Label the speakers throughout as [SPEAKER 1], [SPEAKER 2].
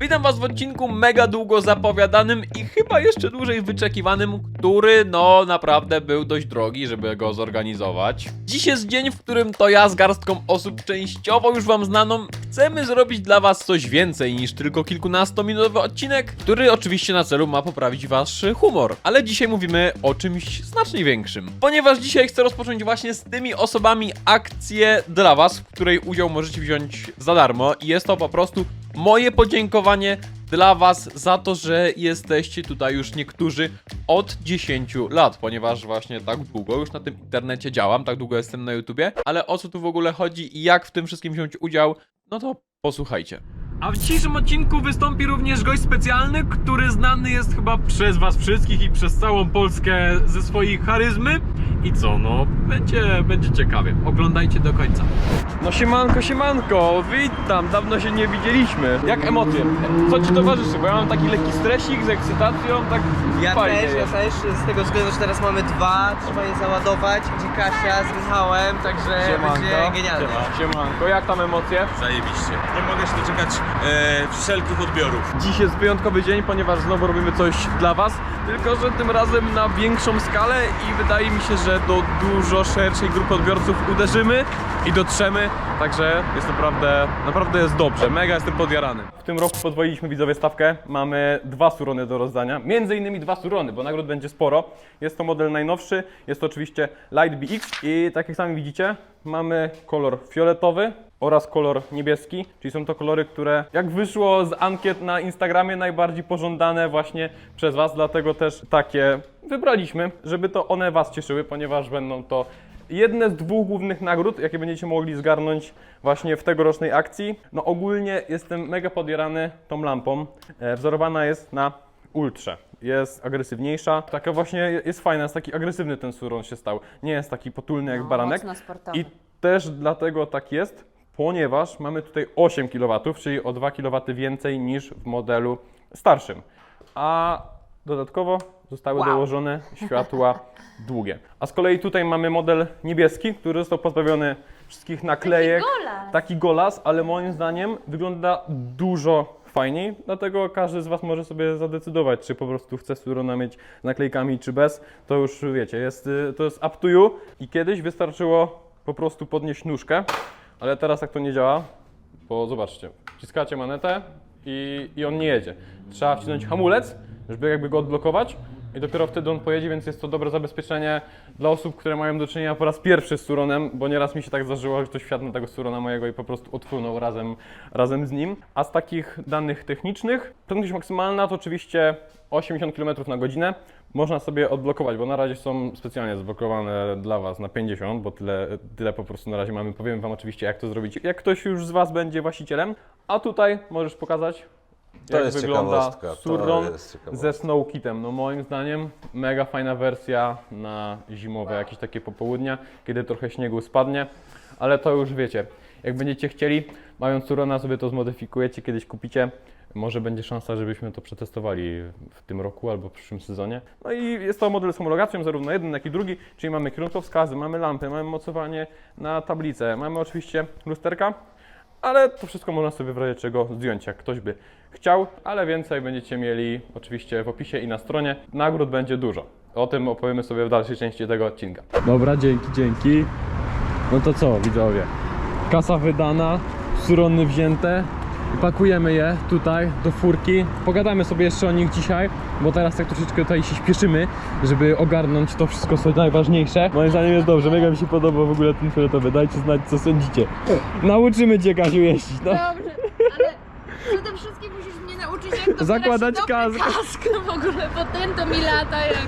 [SPEAKER 1] Witam was w odcinku mega długo zapowiadanym i chyba jeszcze dłużej wyczekiwanym, który no naprawdę był dość drogi, żeby go zorganizować. Dziś jest dzień, w którym to ja z garstką osób częściowo już wam znaną chcemy zrobić dla was coś więcej niż tylko kilkunastominutowy odcinek, który oczywiście na celu ma poprawić wasz humor. Ale dzisiaj mówimy o czymś znacznie większym. Ponieważ dzisiaj chcę rozpocząć właśnie z tymi osobami akcję dla was, w której udział możecie wziąć za darmo i jest to po prostu moje podziękowanie dla Was za to, że jesteście tutaj już niektórzy od 10 lat, ponieważ właśnie tak długo już na tym internecie działam, tak długo jestem na YouTubie, ale o co tu w ogóle chodzi i jak w tym wszystkim wziąć udział, no to posłuchajcie. A w dzisiejszym odcinku wystąpi również gość specjalny, który znany jest chyba przez Was wszystkich i przez całą Polskę ze swojej charyzmy. I co, no, będzie, będzie ciekawie. Oglądajcie do końca. No siemanko, siemanko, witam, dawno się nie widzieliśmy. Jak emocje? Co Ci towarzyszy? Bo ja mam taki lekki stresik z ekscytacją, tak
[SPEAKER 2] Ja
[SPEAKER 1] fajnie
[SPEAKER 2] też, ja
[SPEAKER 1] jest.
[SPEAKER 2] też, z tego względu, że teraz mamy dwa, trzeba je załadować, idzie Kasia z Michałem, także będzie genialnie.
[SPEAKER 1] Siema, siemanko, jak tam emocje?
[SPEAKER 3] Zajebiście. Nie mogę się doczekać e, wszelkich odbiorów.
[SPEAKER 1] Dziś jest wyjątkowy dzień, ponieważ znowu robimy coś dla Was, tylko że tym razem na większą skalę i wydaje mi się, że do dużo szerszej grupy odbiorców uderzymy i dotrzemy, także jest naprawdę, naprawdę jest dobrze, mega jestem podjarany. W tym roku podwoiliśmy widzowie stawkę, mamy dwa surony do rozdania, między innymi dwa surony, bo nagród będzie sporo. Jest to model najnowszy, jest to oczywiście Light BX i tak jak sami widzicie, mamy kolor fioletowy, oraz kolor niebieski, czyli są to kolory, które jak wyszło z ankiet na Instagramie najbardziej pożądane właśnie przez Was, dlatego też takie wybraliśmy, żeby to one Was cieszyły, ponieważ będą to jedne z dwóch głównych nagród, jakie będziecie mogli zgarnąć właśnie w tegorocznej akcji. No ogólnie jestem mega podjarany tą lampą, e, wzorowana jest na Ultrze. Jest agresywniejsza, taka właśnie jest fajna, jest taki agresywny ten suron się stał. Nie jest taki potulny jak
[SPEAKER 4] No,
[SPEAKER 1] baranek. I też dlatego tak jest, ponieważ mamy tutaj 8 kW, czyli o 2 kW więcej niż w modelu starszym. A dodatkowo zostały
[SPEAKER 4] Wow.
[SPEAKER 1] dołożone światła długie. A z kolei tutaj mamy model niebieski, który został pozbawiony wszystkich naklejek.
[SPEAKER 4] golas.
[SPEAKER 1] Taki golas, ale moim zdaniem wygląda dużo fajniej, dlatego każdy z Was może sobie zadecydować, czy po prostu chce surona mieć z naklejkami, czy bez. To już wiecie, jest, y, to jest up to you. I kiedyś wystarczyło po prostu podnieść nóżkę, ale teraz tak to nie działa, bo zobaczcie, wciskacie manetę i, i on nie jedzie. Trzeba wcisnąć hamulec, żeby jakby go odblokować i dopiero wtedy on pojedzie, więc jest to dobre zabezpieczenie dla osób, które mają do czynienia po raz pierwszy z Suronem, bo nieraz mi się tak zdarzyło, że ktoś wsiadł na tego Surona mojego i po prostu odfrunął razem, razem z nim. A z takich danych technicznych, prędkość maksymalna to oczywiście 80 km na godzinę. Można sobie odblokować, bo na razie są specjalnie zblokowane dla Was na 50, bo tyle, tyle po prostu na razie mamy. Powiem Wam oczywiście, jak to zrobić, jak ktoś już z Was będzie właścicielem. A tutaj możesz pokazać,
[SPEAKER 5] To
[SPEAKER 1] jak
[SPEAKER 5] jest
[SPEAKER 1] wygląda Surron ze Snow Kitem. No moim zdaniem mega fajna wersja na zimowe jakieś takie popołudnia, kiedy trochę śniegu spadnie, ale to już wiecie, jak będziecie chcieli, mając Surona sobie to zmodyfikujecie, kiedyś kupicie, może będzie szansa, żebyśmy to przetestowali w tym roku albo w przyszłym sezonie. No i jest to model z homologacją, zarówno jeden, jak i drugi, czyli mamy kierunkowskazy, mamy lampy, mamy mocowanie na tablicę, mamy oczywiście lusterka, ale to wszystko można sobie w razie czego zdjąć, jak ktoś by chciał, ale więcej będziecie mieli oczywiście w opisie i na stronie. Nagród będzie dużo. O tym opowiemy sobie w dalszej części tego odcinka. Dobra, dzięki, dzięki. No to co, widzowie? Kasa wydana, surony wzięte. Pakujemy je tutaj do furki. Pogadamy sobie jeszcze o nich dzisiaj, bo teraz tak troszeczkę tutaj się śpieszymy, żeby ogarnąć to wszystko, co najważniejsze. Moim zdaniem jest dobrze, mega mi się podoba w ogóle ten fioletowy. Dajcie znać, co sądzicie. Nauczymy cię, Kasiu, jeździć. No.
[SPEAKER 4] Dobrze, ale przede wszystkim musisz mnie nauczyć jak dobierać
[SPEAKER 1] Zakładać kask.
[SPEAKER 4] kask w ogóle, bo ten to mi lata jak...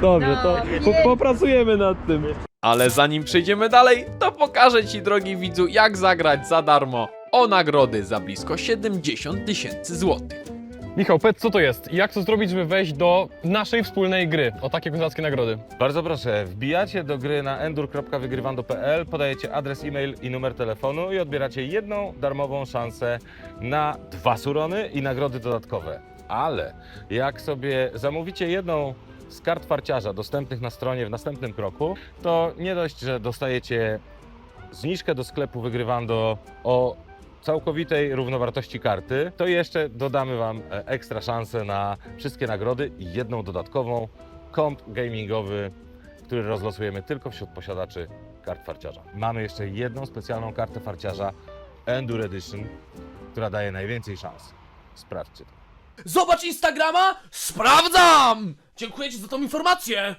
[SPEAKER 1] Dobrze, to
[SPEAKER 4] No,
[SPEAKER 1] po, popracujemy nad tym. Ale zanim przejdziemy dalej, to pokażę Ci, drogi widzu, jak zagrać za darmo o nagrody za blisko 70 tysięcy złotych. Michał, powiedz co to jest i jak to zrobić, żeby wejść do naszej wspólnej gry o takie kozackie nagrody?
[SPEAKER 3] Bardzo proszę, wbijacie do gry na endur.wygrywando.pl, podajecie adres e-mail i numer telefonu i odbieracie jedną darmową szansę na dwa surony i nagrody dodatkowe. Ale jak sobie zamówicie jedną z kart farciarza dostępnych na stronie w następnym kroku, to nie dość, że dostajecie zniżkę do sklepu Wygrywando o całkowitej równowartości karty, to jeszcze dodamy Wam e, ekstra szansę na wszystkie nagrody i jedną dodatkową komp gamingowy, który rozlosujemy tylko wśród posiadaczy kart farciarza. Mamy jeszcze jedną specjalną kartę farciarza Endure Edition, która daje najwięcej szans. Sprawdźcie to.
[SPEAKER 5] Zobacz Instagrama? Sprawdzam! Dziękuję Ci za tą informację!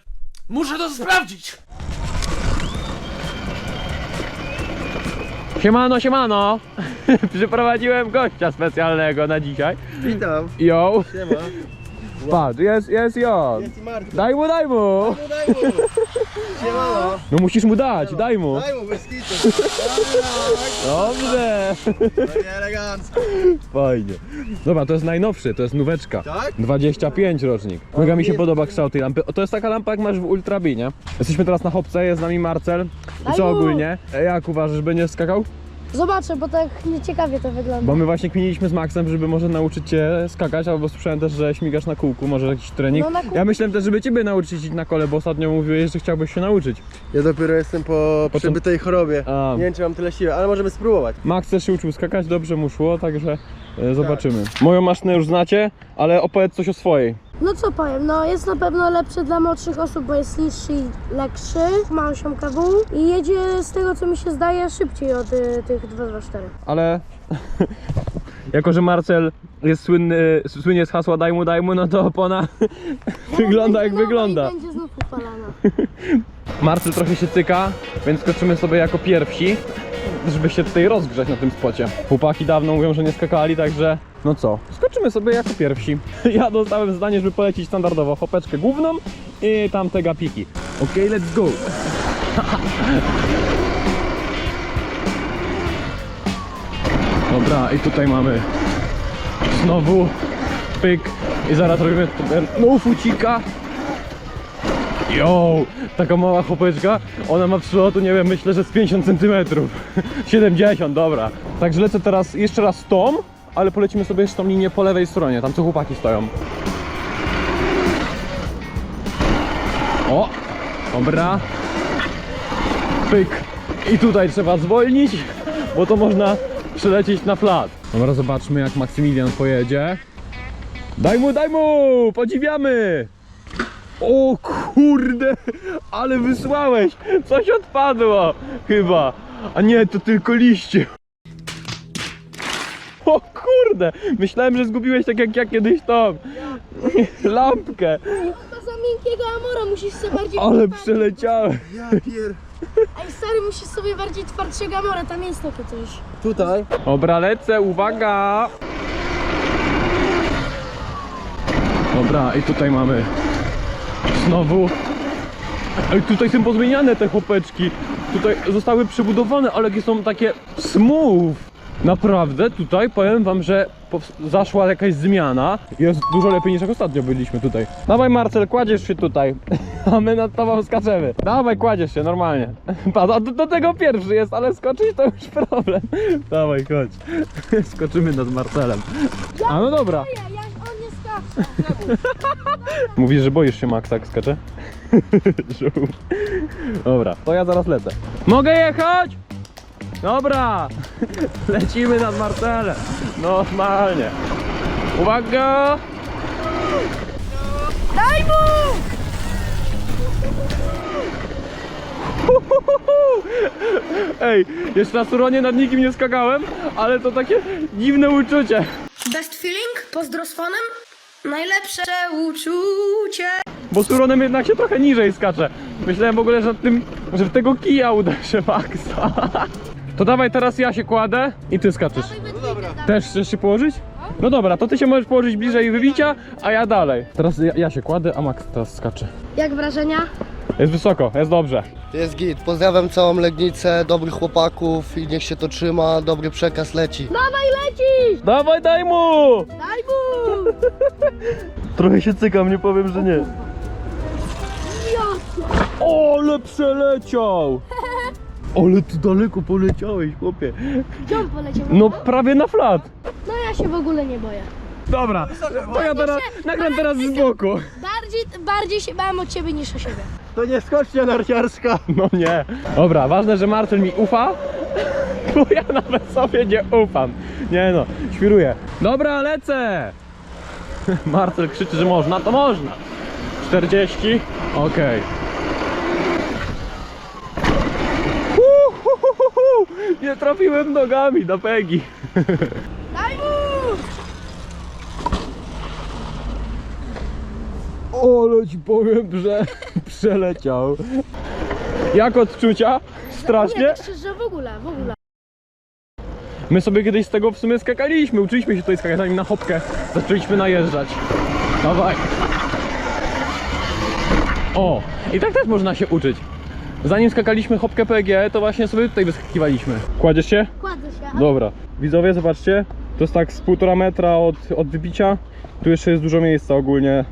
[SPEAKER 5] Muszę to sprawdzić!
[SPEAKER 1] Siemano, siemano! Przyprowadziłem gościa specjalnego na dzisiaj.
[SPEAKER 2] Witam.
[SPEAKER 1] Yo!
[SPEAKER 2] Siema.
[SPEAKER 1] Patrz, jest, jest jo!
[SPEAKER 2] Jest i Marta.
[SPEAKER 1] Daj mu, daj mu!
[SPEAKER 2] Daj mu. Siemano.
[SPEAKER 1] No musisz mu dać, daj mu!
[SPEAKER 2] Daj mu bez kitu.
[SPEAKER 1] Dobrze!
[SPEAKER 2] No elegancko.
[SPEAKER 1] Fajnie. Dobra, to jest najnowszy, to jest nóweczka.
[SPEAKER 2] Tak?
[SPEAKER 1] 25 rocznik. Mega mi się podoba kształt tej lampy. O, To jest taka lampa jak masz w Ultra B, nie? Jesteśmy teraz na hopce, jest z nami Marcel. I co ogólnie? E, Jak uważasz, będzie skakał?
[SPEAKER 6] Zobaczę, bo tak nieciekawie to wygląda.
[SPEAKER 1] Bo my właśnie kminiliśmy z Maxem, żeby może nauczyć cię skakać, albo słyszałem też, że śmigasz na kółku, może jakiś trening.
[SPEAKER 6] No, na kółku.
[SPEAKER 1] Ja myślałem też, żeby ciebie nauczyć iść na kole, bo ostatnio mówiłeś, że chciałbyś się nauczyć.
[SPEAKER 2] Ja dopiero jestem po
[SPEAKER 1] Po
[SPEAKER 2] przebytej chorobie.
[SPEAKER 1] A.
[SPEAKER 2] Nie wiem, czy mam tyle siły, ale możemy spróbować.
[SPEAKER 1] Max też się uczył skakać, dobrze mu szło, także e, zobaczymy. Moją maszynę już znacie, ale opowiedz coś o swojej.
[SPEAKER 6] No co powiem, no jest na pewno lepszy dla młodszych osób, bo jest niższy i lekszy, ma 8 kW i jedzie z tego co mi się zdaje szybciej od y, tych 224.
[SPEAKER 1] ale jako, że Marcel jest słynny, słynie z hasła daj mu, daj mu, no to opona wygląda jak
[SPEAKER 6] Będzie nowa
[SPEAKER 1] wygląda.
[SPEAKER 6] I będzie znów upalana.
[SPEAKER 1] Marcel trochę się cyka, więc skoczymy sobie jako pierwsi, żeby się tutaj rozgrzać na tym spocie. Chłopaki dawno mówią, że nie skakali, także no co, skoczymy sobie jako pierwsi. Ja dostałem zadanie, żeby polecić standardowo hopeczkę główną i tamte gapiki. Okej, let's go! Dobra, i tutaj mamy znowu pyk i zaraz robimy no fucika. Yo, taka mała chopeczka, ona ma przylotu, nie wiem, myślę, że z 50 cm. 70, dobra. Także lecę teraz jeszcze raz tą, ale polecimy sobie jeszcze tą linię po lewej stronie, tam co chłopaki stoją. O, dobra. Pyk. I tutaj trzeba zwolnić, bo to można przelecieć na flat. Dobra, zobaczmy jak Maksymilian pojedzie. Daj mu, daj mu! Podziwiamy! O kurde, ale wysłałeś! Coś odpadło chyba. A nie, to tylko liście. O kurde, myślałem, że zgubiłeś tak jak ja kiedyś tą lampkę,
[SPEAKER 6] To za miękkiego Amora musisz sobie bardziej...
[SPEAKER 1] ale przeleciałem.
[SPEAKER 2] Ja pier...
[SPEAKER 6] Ej stary, musisz sobie bardziej twardszego Amora, tam jest takie coś.
[SPEAKER 2] Tutaj.
[SPEAKER 1] Dobra, lecę, uwaga! Dobra, i tutaj mamy znowu. Ej, tutaj są pozmieniane te chłopeczki. Tutaj zostały przebudowane, ale jakie są takie smooth. Naprawdę, tutaj powiem wam, że zaszła jakaś zmiana. Jest dużo lepiej niż jak ostatnio byliśmy tutaj. Dawaj Marcel, kładziesz się tutaj, a my nad tobą skaczemy. Dawaj, kładziesz się, normalnie. Patrz, a do, do tego pierwszy jest, ale skoczyć to już problem. Dawaj, chodź. Skoczymy nad Marcelem. A no dobra.
[SPEAKER 6] Ja, jak on nie skacze.
[SPEAKER 1] Mówisz, że boisz się Maxa, jak skacze? Żół. Dobra, to ja zaraz lecę. Mogę jechać? Dobra, lecimy nad Marcelem. Normalnie. Uwaga!
[SPEAKER 6] Daj mu!
[SPEAKER 1] Ej, jeszcze na Suronie nad nikim nie skakałem, ale to takie dziwne uczucie.
[SPEAKER 6] Best feeling? Pozdro z fonem? Najlepsze uczucie.
[SPEAKER 1] Bo Suronem jednak się trochę niżej skacze. Myślałem w ogóle, że nad tym, że w tego kija uda się Maxa. To dawaj teraz ja się kładę i ty skaczesz.
[SPEAKER 6] No dobra.
[SPEAKER 1] Też chcesz się położyć? No dobra, to ty się możesz położyć bliżej wybicia, a ja dalej. Teraz ja, ja się kładę, a Max teraz skacze.
[SPEAKER 6] Jak wrażenia?
[SPEAKER 1] Jest wysoko, jest dobrze.
[SPEAKER 7] Jest git. Pozdrawiam całą Legnicę, dobrych chłopaków i niech się to trzyma, dobry przekaz leci.
[SPEAKER 6] Dawaj lecisz!
[SPEAKER 1] Dawaj, daj mu!
[SPEAKER 6] Daj mu!
[SPEAKER 1] Trochę się cykam, nie powiem, że nie. O, ale przeleciał! Ale ty daleko poleciałeś, chłopie.
[SPEAKER 6] Gdzie on poleciał?
[SPEAKER 1] No prawie na flat.
[SPEAKER 6] No ja się w ogóle nie boję.
[SPEAKER 1] Dobra, to ja teraz nagram teraz z boku.
[SPEAKER 6] Bardziej, bardziej się bałem od ciebie niż o siebie.
[SPEAKER 2] To nie skocznia narciarska.
[SPEAKER 1] No nie. Dobra, ważne, że Marcel mi ufa. Bo ja nawet sobie nie ufam. Nie no, świruję. Dobra, lecę! Marcel krzyczy, że można, to można. 40, okej. Uhuhuhu, Nie trafiłem nogami na pegi. Ci powiem, że przeleciał. Jak odczucia? Strasznie?
[SPEAKER 6] Nie, tak szczerze, w ogóle, w ogóle.
[SPEAKER 1] My sobie kiedyś z tego w sumie skakaliśmy, uczyliśmy się tutaj skakać, zanim na hopkę zaczęliśmy najeżdżać. Dawaj. O, i tak też można się uczyć. Zanim skakaliśmy hopkę PG, to właśnie sobie tutaj wyskakiwaliśmy. Kładziesz się?
[SPEAKER 6] Kładę się.
[SPEAKER 1] Dobra. Widzowie, zobaczcie. To jest tak z półtora metra od, od wybicia. Tu jeszcze jest dużo miejsca ogólnie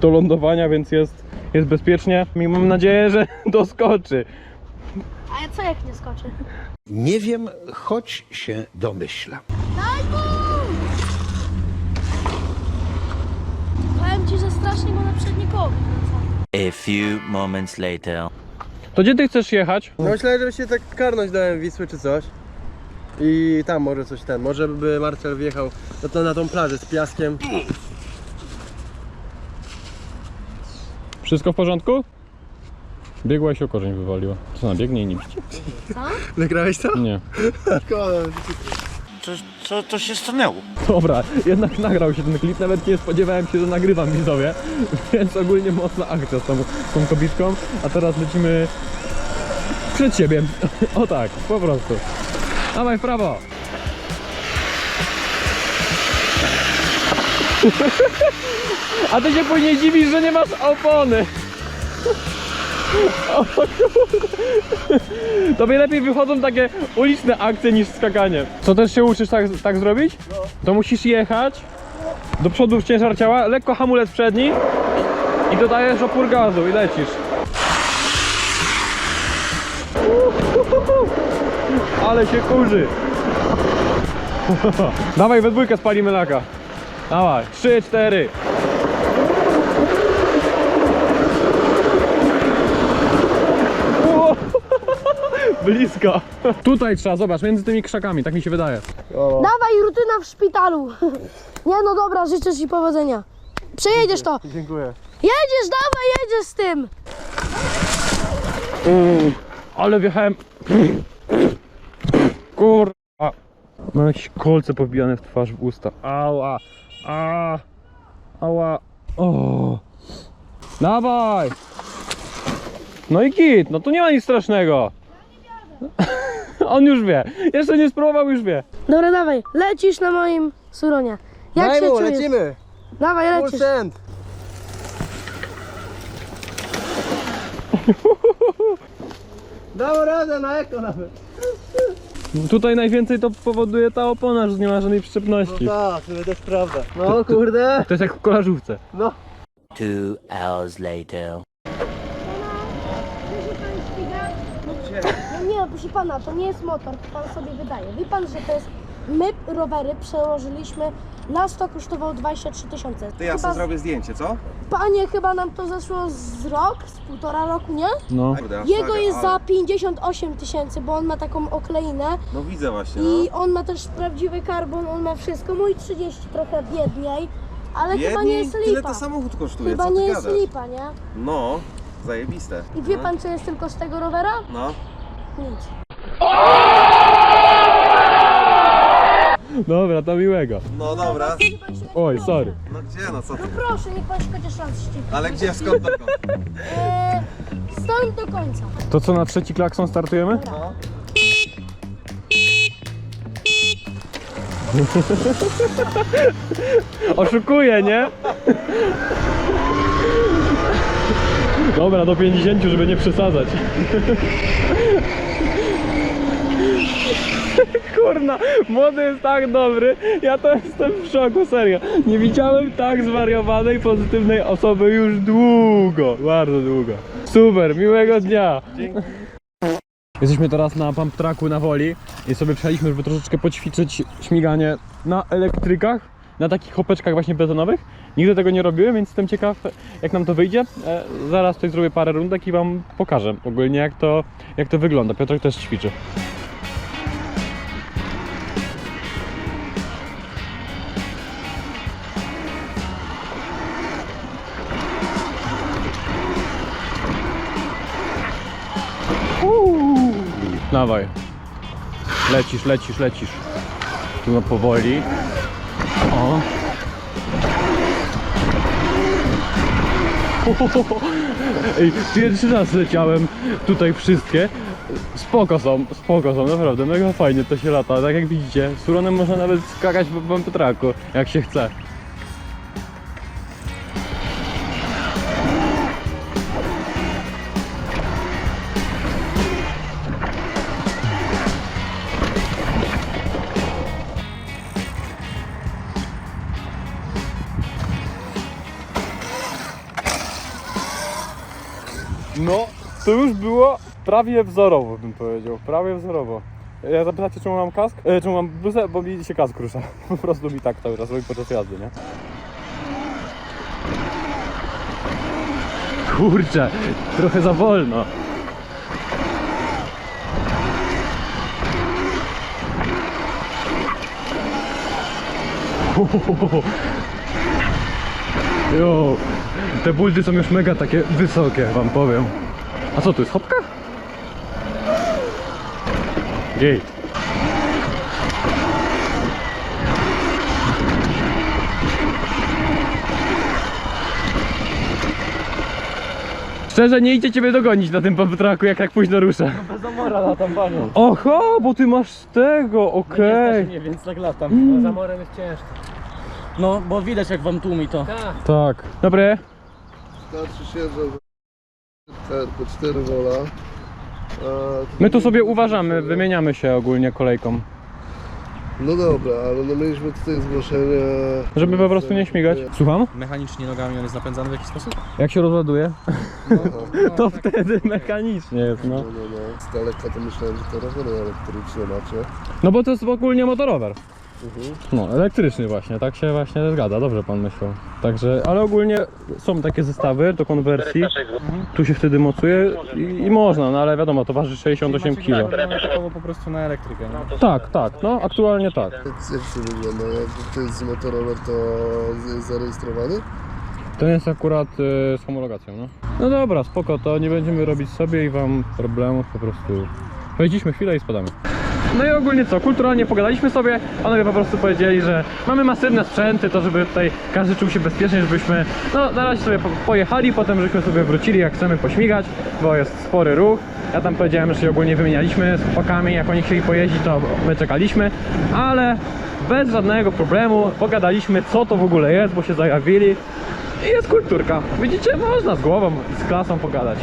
[SPEAKER 1] do lądowania, więc jest, jest bezpiecznie. I mam nadzieję, że doskoczy.
[SPEAKER 6] A ja co jak nie skoczę?
[SPEAKER 8] Nie wiem, choć się domyślam.
[SPEAKER 6] Daj mu! Powiem ci, że strasznie go na wykręca.
[SPEAKER 9] A few moments later.
[SPEAKER 1] To gdzie ty chcesz jechać?
[SPEAKER 2] No myślałem, żeby się tak karnąć dałem Wisły czy coś. I tam może coś ten, może by Marcel wjechał na, to, na tą plażę z piaskiem.
[SPEAKER 1] Wszystko w porządku? Biegła się o korzeń wywaliła. Co na biegnie i nie widzi?
[SPEAKER 2] Wygrałeś to?
[SPEAKER 1] Nie.
[SPEAKER 2] Szkoda.
[SPEAKER 8] Co, co to się stanęło?
[SPEAKER 1] Dobra, jednak nagrał się ten klip, nawet nie spodziewałem się, że nagrywam widzowie, więc ogólnie mocna akcja z tą, z tą kobiczką, a teraz lecimy przed siebie. O tak, po prostu. Dawaj w prawo. A ty się później dziwisz, że nie masz opony. O. Tobie lepiej wychodzą takie uliczne akcje niż skakanie. Co też się uczysz tak, tak zrobić? To musisz jechać do przodu w ciężar ciała, lekko hamulec przedni i dodajesz opór gazu i lecisz. Ale się kurzy. Dawaj we dwójkę spalimy laka. Dawaj, trzy, cztery. Blisko. Tutaj trzeba, zobacz, między tymi krzakami, tak mi się wydaje.
[SPEAKER 6] Dawaj, rutyna w szpitalu. Nie no dobra, życzę ci powodzenia. Przejedziesz to.
[SPEAKER 2] Dziękuję.
[SPEAKER 6] Jedziesz, dawaj, jedziesz z tym.
[SPEAKER 1] Ale wjechałem. Kurwa. Mam jakieś kolce powbijane w twarz, w usta. Ała. A. Ała. O. Dawaj. No i git, no tu nie ma nic strasznego. On już wie. Jeszcze nie spróbował, już wie.
[SPEAKER 6] Dobra, dawaj, lecisz na moim suronie. Jak
[SPEAKER 2] Daj
[SPEAKER 6] się
[SPEAKER 2] mu,
[SPEAKER 6] czujesz?
[SPEAKER 2] lecimy!
[SPEAKER 6] Dawaj,
[SPEAKER 2] Full
[SPEAKER 6] lecisz.
[SPEAKER 2] send! Radę na eko nawet.
[SPEAKER 1] Tutaj najwięcej to powoduje ta opona, że nie ma żadnej przyczepności.
[SPEAKER 2] Tak, to jest prawda. No kurde.
[SPEAKER 1] To jest jak w kolażówce.
[SPEAKER 2] No.
[SPEAKER 9] Two hours later.
[SPEAKER 6] No nie, proszę pana, to nie jest motor, to pan sobie wydaje. Wie pan, że to jest. My rowery przełożyliśmy, nas to kosztowało 23 tysiące.
[SPEAKER 10] To ja
[SPEAKER 6] Chyba
[SPEAKER 10] sobie zrobię zdjęcie, co?
[SPEAKER 6] Panie, chyba nam to zeszło z rok, z półtora roku, nie?
[SPEAKER 1] No.
[SPEAKER 10] Kurde, aż
[SPEAKER 6] Jego
[SPEAKER 10] tak,
[SPEAKER 6] jest
[SPEAKER 10] ale-
[SPEAKER 6] za 58 tysięcy, bo on ma taką okleinę
[SPEAKER 10] No widzę właśnie, no.
[SPEAKER 6] i on ma też prawdziwy karbon, on ma wszystko. Mój 30 trochę biedniej, ale chyba nie jest
[SPEAKER 10] tyle
[SPEAKER 6] lipa.
[SPEAKER 10] to samochód kosztuje,
[SPEAKER 6] Chyba
[SPEAKER 10] co
[SPEAKER 6] nie
[SPEAKER 10] ty
[SPEAKER 6] jest
[SPEAKER 10] gadasz?
[SPEAKER 6] lipa, nie?
[SPEAKER 10] No, zajebiste.
[SPEAKER 6] I wie
[SPEAKER 10] no.
[SPEAKER 6] pan, co jest tylko z tego rowera?
[SPEAKER 10] No.
[SPEAKER 6] Nic.
[SPEAKER 1] Dobra, to miłego.
[SPEAKER 10] No dobra.
[SPEAKER 1] Oj, sorry.
[SPEAKER 10] No gdzie, no co ty?
[SPEAKER 6] Proszę, niech pan się chociaż raz.
[SPEAKER 10] Ale gdzie, skąd dokąd?
[SPEAKER 6] Eee, stąd do końca.
[SPEAKER 1] To co, na trzeci klakson startujemy?
[SPEAKER 10] No.
[SPEAKER 1] Oszukuje, nie? Dobra, do 50, żeby nie przesadzać. Kurna, młody jest tak dobry, ja to jestem w szoku, serio. Nie widziałem tak zwariowanej, pozytywnej osoby już długo, bardzo długo. Super, miłego dnia. Jesteśmy teraz na pump tracku na Woli i sobie przyjechaliśmy, żeby troszeczkę poćwiczyć śmiganie na elektrykach, na takich hopeczkach właśnie betonowych. Nigdy tego nie robiłem, więc jestem ciekaw jak nam to wyjdzie. E, zaraz tutaj zrobię parę rundek i wam pokażę ogólnie jak to, jak to wygląda. Piotrek też ćwiczy. Dawaj. Lecisz, lecisz, lecisz. Tu no powoli. O. Ej, pierwszy raz leciałem tutaj wszystkie. Spoko są, spoko są, naprawdę, mega fajnie to się lata. Tak jak widzicie, z można nawet skakać w Bampetraku, jak się chce. To już było prawie wzorowo, bym powiedział. Prawie wzorowo. Ja zapytacie, czemu mam kask? E, czemu mam bluzę? Bo mi się kask rusza. Po prostu mi tak cały czas robi podczas jazdy, nie? Kurczę, trochę za wolno. Jo, te buldy są już mega takie wysokie, wam powiem. A co tu jest, hopka? Jej. Szczerze, nie idzie ciebie dogonić na tym traku, jak tak późno rusza. No bez zamora latam, panią. Oho, bo ty masz tego, okej.
[SPEAKER 11] Nie, więc tak latam. Za morem jest ciężko. No, bo widać jak wam tłumi to.
[SPEAKER 1] Tak. Dobre.
[SPEAKER 7] Starczy się, że po 4 wola.
[SPEAKER 1] My tu sobie uważamy, wymieniamy się ogólnie kolejką.
[SPEAKER 7] No dobra, ale no mieliśmy tutaj zgłoszenie.
[SPEAKER 1] Żeby po prostu nie śmigać. Słucham?
[SPEAKER 11] Mechanicznie nogami on jest napędzany w jakiś sposób?
[SPEAKER 1] Jak się rozładuje?
[SPEAKER 7] No,
[SPEAKER 1] To wtedy mechanicznie jest,
[SPEAKER 7] no,
[SPEAKER 1] no.
[SPEAKER 7] no, no. Z daleka to myślałem, że to rowery elektryczne macie.
[SPEAKER 1] No bo to jest ogólnie motorower.
[SPEAKER 7] Mhm.
[SPEAKER 1] No, elektryczny właśnie, tak się właśnie zgadza, dobrze pan myślał. Także, ale ogólnie są takie zestawy do konwersji. Tu się wtedy mocuje i, i można, no ale wiadomo, to waży 68 kg.
[SPEAKER 11] Po prostu na elektrykę. No.
[SPEAKER 1] Tak, tak, no aktualnie tak.
[SPEAKER 7] Jak, jak to wygląda? Jak to jest motorower, to jest zarejestrowany?
[SPEAKER 1] To jest akurat y, z homologacją, no. No dobra, spoko, to nie będziemy robić sobie i wam problemów, po prostu pojeździliśmy chwilę i spadamy. No i ogólnie co, kulturalnie pogadaliśmy sobie, panowie po prostu powiedzieli, że mamy masywne sprzęty, to żeby tutaj każdy czuł się bezpiecznie, żebyśmy no na razie sobie po- pojechali, potem żebyśmy sobie wrócili jak chcemy pośmigać, bo jest spory ruch. Ja tam powiedziałem, że się ogólnie wymienialiśmy z chłopakami, jak oni chcieli pojeździć, to my czekaliśmy, ale bez żadnego problemu pogadaliśmy co to w ogóle jest, bo się zajawili i jest kulturka. Widzicie, można z głową z klasą pogadać.